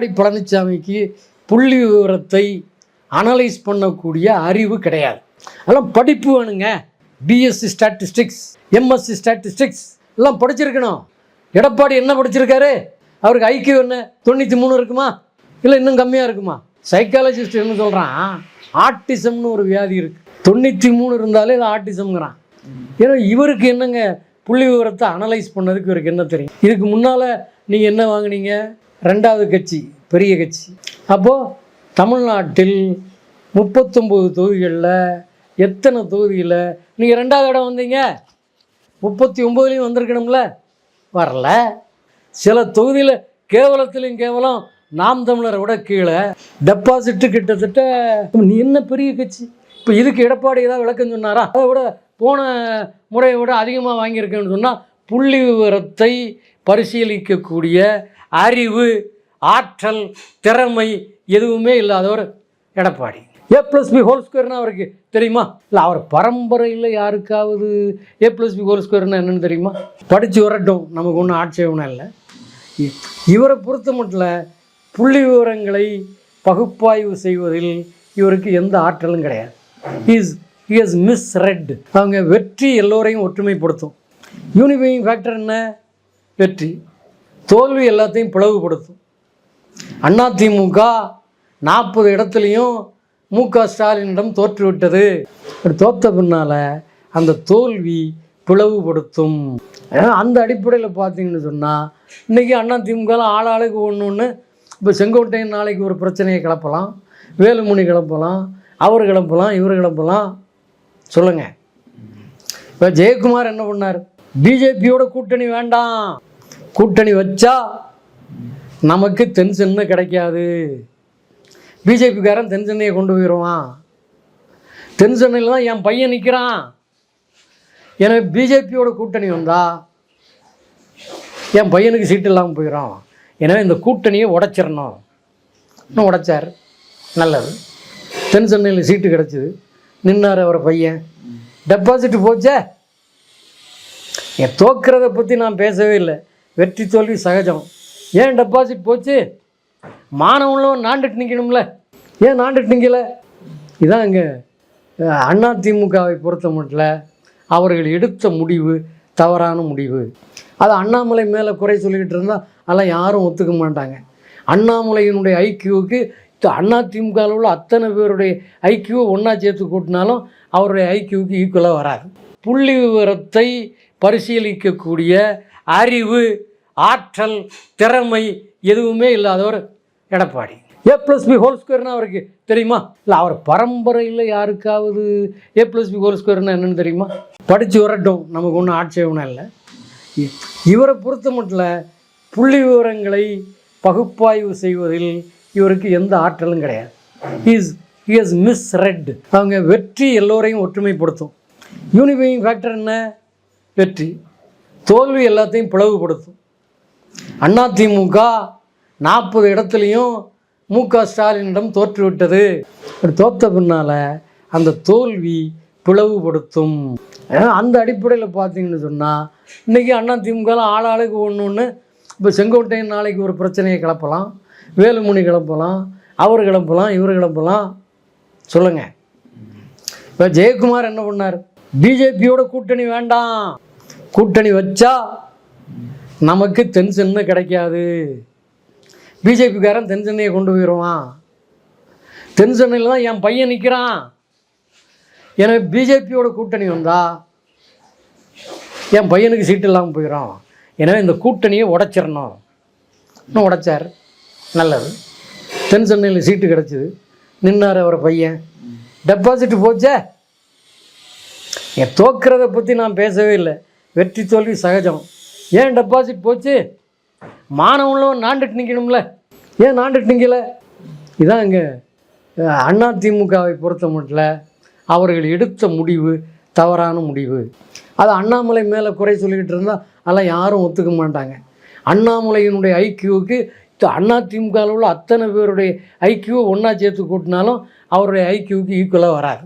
எடப்பாடி பழனிசாமிக்கு புள்ளி விவரத்தை அனலைஸ் பண்ணக்கூடிய அறிவு கிடையாது. அதெல்லாம் படிப்பு வேணுங்க. பிஎஸ்சி ஸ்டாட்டிஸ்டிக்ஸ் எம்எஸ்சி ஸ்டாட்டிஸ்டிக்ஸ் எல்லாம் படிச்சிருக்கணும். எடப்பாடி என்ன படிச்சிருக்காரு? அவருக்கு ஐக்கியூ என்ன? தொண்ணூற்றி மூணு இருக்குமா? இல்லை இன்னும் கம்மியாக இருக்குமா? சைக்காலஜிஸ்ட் என்ன சொல்கிறான் ஆர்டிசம்னு ஒரு வியாதி இருக்குது தொண்ணூற்றி மூணு இருந்தாலே இது ஆர்டிசம்ங்கிறான் ஏன்னா இவருக்கு என்னங்க? புள்ளி விவரத்தை அனலைஸ் பண்ணதுக்கு இவருக்கு என்ன தெரியும்? இதுக்கு முன்னால் நீங்கள் என்ன வாங்குனீங்க? ரெண்டாவது கட்சி பெரிய கட்சி. அப்போது தமிழ்நாட்டில் முப்பத்தொம்போது தொகுதிகளில் எத்தனை தொகுதியில் நீங்கள் ரெண்டாவது இடம் வந்தீங்க? முப்பத்தி ஒம்போதுலேயும் வந்திருக்கணும்ல? வரல. சில தொகுதியில் கேவலத்திலையும் கேவலம் நாம் தமிழரை விட கீழே. டெபாசிட்டு கிட்டத்தட்ட நீ என்ன பெரிய கட்சி? இப்போ இதுக்கு எடப்பாடி ஏதாவது விளக்கம் சொன்னாரா? அதை விட போன முறையை விட அதிகமாக வாங்கியிருக்கேன்னு சொன்னால் புள்ளி விவரத்தை பரிசீலிக்கக்கூடிய அறிவு ஆற்றல் திறமை எதுவுமே இல்லாதவர் Edappadi. A plus B whole ஸ்கொயர்னா அவருக்கு தெரியுமா? இல்லை அவர் பரம்பரையில் யாருக்காவது ஏ ப்ளஸ் பி ஹோல் ஸ்கொயர்னா என்னென்னு தெரியுமா? படித்து வரட்டும் நமக்கு ஒன்றும் ஆட்சேபணம் இல்லை. இ- இவரை பொறுத்த மட்டும் புள்ளி விவரங்களை பகுப்பாய்வு செய்வதில் இவருக்கு எந்த ஆற்றலும் கிடையாது. இஸ் இஸ் மிஸ் ரெட் அவங்க வெற்றி எல்லோரையும் ஒற்றுமைப்படுத்தும். யூனிஃபைங் ஃபேக்டர் என்ன? வெற்றி. தோல்வி எல்லாத்தையும் பிளவுபடுத்தும். அதிமுக நாற்பது இடத்துலையும் மு க ஸ்டாலினிடம் தோற்றுவிட்டது. அப்படி தோத்த பின்னால் அந்த தோல்வி பிளவுபடுத்தும். அந்த அடிப்படையில் பார்த்தீங்கன்னு சொன்னால் இன்றைக்கி அதிமுக ஆள் ஆளுக்கு ஒன்று ஒன்று இப்போ செங்கோட்டையன் நாளைக்கு ஒரு பிரச்சனையை கிளப்பலாம் வேலுமணி கிளப்பலாம் அவர் கிளப்பலாம் இவர் கிளப்பலாம். சொல்லுங்கள் இப்போ ஜெயக்குமார் என்ன பண்ணார்? பிஜேபியோட கூட்டணி வேண்டாம். கூட்டணி வச்சா நமக்கு தென் சென்னை கிடைக்காது. பிஜேபிக்காரன் தென் சென்னையை கொண்டு போயிடுவான் தென் சென்னையில் தான் என் பையன் நிற்கிறான் எனக்கு பிஜேபியோட கூட்டணி வந்தா என் பையனுக்கு சீட்டு இல்லாமல் போயிடும். எனவே இந்த கூட்டணியை உடைச்சிடணும். இன்னும் உடைச்சார். நல்லது. தென் சென்னையில் சீட்டு கிடச்சிது. நின்னார் அவர் பையன். டெபாசிட் போச்சே? என் தோக்கிறத பற்றி நான் பேசவே இல்லை. வெற்றி தோல்வி சகஜம். ஏன் டெபாசிட் போச்சு? மானவங்களும் நாண்டுட்டு நிற்கணும்ல ஏன் நாண்டுட்டு நிற்கல இதான் இங்கே அண்ணா திமுகவை பொறுத்த மட்டும் அவர்கள் எடுத்த முடிவு தவறான முடிவு. அது அண்ணாமலை மேலே குறை சொல்லிக்கிட்டு இருந்தால் அதெல்லாம் யாரும் ஒத்துக்க மாட்டாங்க. அண்ணாமலையினுடைய ஐக்கியூவுக்கு அண்ணா திமுகவில் உள்ள அத்தனை பேருடைய ஐக்கியூவை ஒன்றா சேர்த்து கூட்டினாலும் அவருடைய ஐக்கியூவுக்கு ஈக்குவலாக வராது. புள்ளி விவரத்தை பரிசீலிக்கக்கூடிய அறிவு ஆற்றல் திறமை எதுவுமே இல்லாதவர் Edappadi. A plus B whole ஸ்கொயர்னா அவருக்கு தெரியுமா? இல்லை அவர் பரம்பரையில் யாருக்காவது ஏ ப்ளஸ் பி ஹோல் ஸ்கொயர்னா என்னென்னு தெரியுமா? படித்து வரட்டும் நமக்கு ஒன்றும் ஆட்சேபணம் இல்லை. இ- இவரை பொறுத்த மட்டும் புள்ளி விவரங்களை பகுப்பாய்வு செய்வதில் இவருக்கு எந்த ஆற்றலும் கிடையாது. இஸ் இஸ் மிஸ் ரெட் அவங்க வெற்றி எல்லோரையும் ஒற்றுமைப்படுத்தும். யூனிஃபைங் ஃபேக்டர் என்ன? வெற்றி. தோல்வி எல்லாத்தையும் பிளவுபடுத்தும். அதிமுக நாற்பது இடத்துலையும் மு க ஸ்டாலினிடம் தோற்றுவிட்டது. தோற்ற தோத்த பின்னால் அந்த தோல்வி பிளவுபடுத்தும். ஏன்னா அந்த அடிப்படையில் பார்த்தீங்கன்னு சொன்னால் இன்றைக்கி அண்ணா திமுகலாம் ஆளாளுக்கு ஒன்று ஒன்று இப்போ செங்கோட்டையன் நாளைக்கு ஒரு பிரச்சனையை கிளப்பலாம் வேலுமணி கிளப்பலாம் அவர் கிளப்பலாம் இவர் கிளப்பலாம். சொல்லுங்கள் இப்போ ஜெயக்குமார் என்ன பண்ணார்? பிஜேபியோட கூட்டணி வேண்டாம். கூட்டணி வச்சா நமக்கு தென் சென்னை கிடைக்காது. பிஜேபிக்காரன் தென் சென்னையை கொண்டு போயிடுவான் தென் சென்னையில் தான் என் பையன் நிற்கிறான் எனக்கு பிஜேபியோட கூட்டணி வந்தா என் பையனுக்கு சீட்டு இல்லாமல் போயிடும் எனவே இந்த கூட்டணியை உடைச்சிடணும். இன்னும் உடைச்சார். நல்லது. தென் சென்னையில் சீட்டு கிடச்சிது. நின்னார் அவரை பையன். டெபாசிட் போச்சே. என் தோக்கிறத பற்றி நான் பேசவே இல்லை. வெற்றி தோல்வி சகஜம். ஏன் டெபாசிட் போச்சு? மாணவனும் நாண்டுட்டு நிற்கணும்ல ஏன் நாண்டுட்டு நிற்கல இதான் இங்கே அண்ணா திமுகவை பொறுத்த மட்டும் அவர்கள் எடுத்த முடிவு தவறான முடிவு. அது அண்ணாமலை மேலே குறை சொல்லிக்கிட்டு இருந்தால் அதெல்லாம் யாரும் ஒத்துக்க மாட்டாங்க. அண்ணாமலையினுடைய ஐக்கியூவுக்கு அண்ணா திமுகவில் உள்ள அத்தனை பேருடைய ஐக்கியூவை ஒன்றா சேர்த்து கூட்டினாலும் அவருடைய ஐக்கியூவுக்கு ஈக்குவலாக வராது.